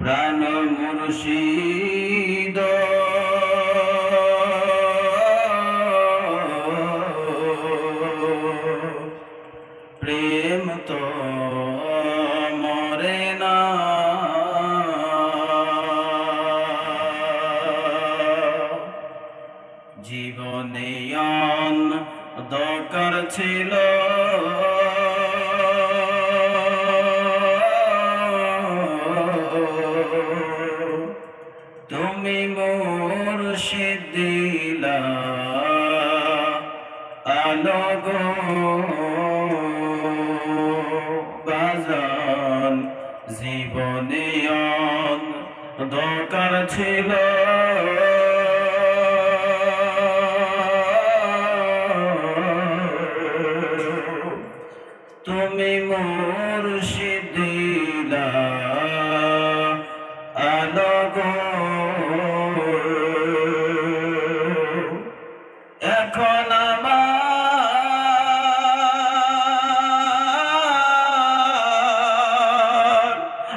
প্রাণ মুর্শিদ। প্রেম তো মরে না। জীবনে দরকার ছিল। আলো গো বাজান জীবনে দরকার ছিল। তুমি মোর দিলা আলো গো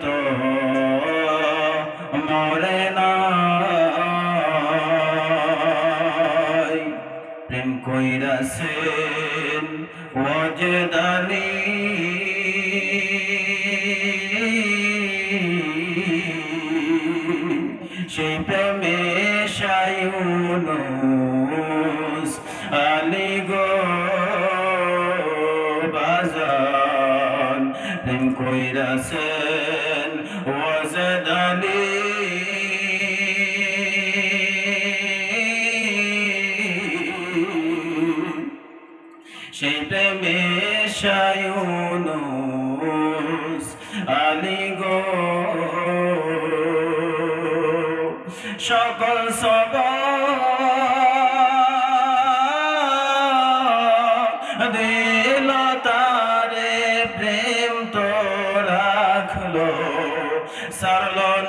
তো মরে প্রেম কইরাছেন প্রেম কইরাছেন ওজদানি সেই প্রেমে সায়ুনুস আলী গো। সকল সব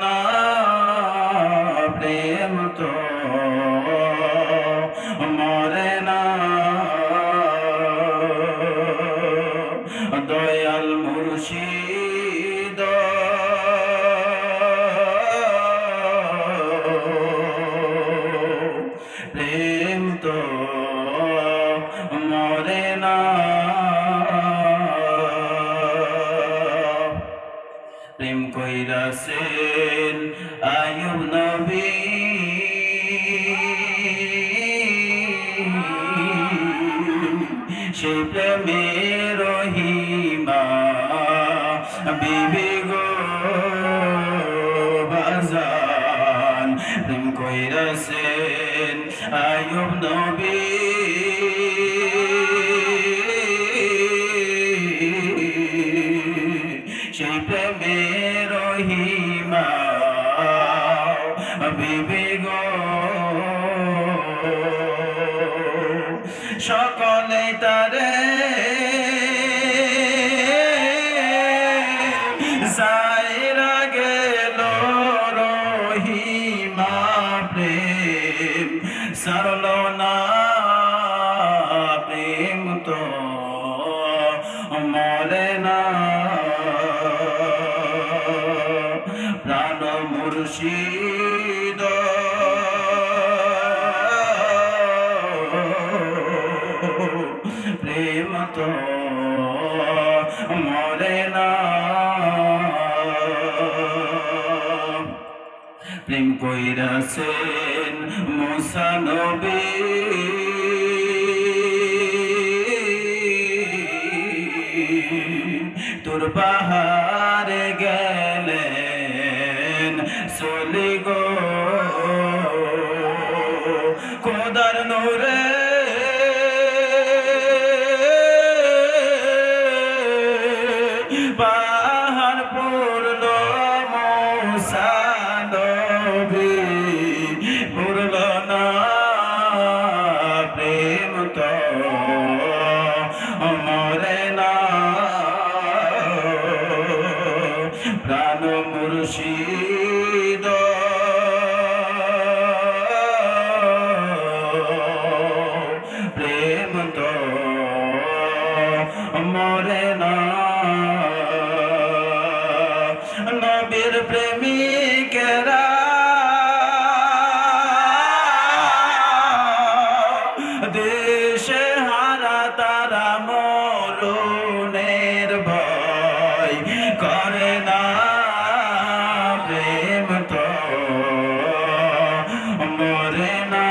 না প্রেম কইরাছেন আয়ুব নবী। সেই প্রেমের রহিমা বিবি গো বাজান। প্রেম কইরাছেন আয়ুব নবী। বিবি গো। সকলে তারে সাইরা গেল রহিমা প্রেম, সরল না প্রেম তো মরে না। প্রাণ মুর্শিদ প্রেম তো মরে না। প্রেম কইরাছেন মুসা নবী। তোর পাহাড়ে গেলেন চলে গো। কোদার নূরে নবী ভুলল না প্রেম তো মরে না। প্রাণ মুর্শিদ। প্রেম তো মরে না। তারা মরুনের ভয় করে না প্রেম তো মরে না।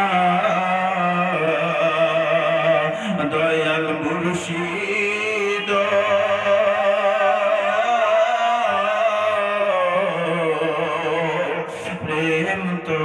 দয়াল মুর্শিদ। প্রেম তো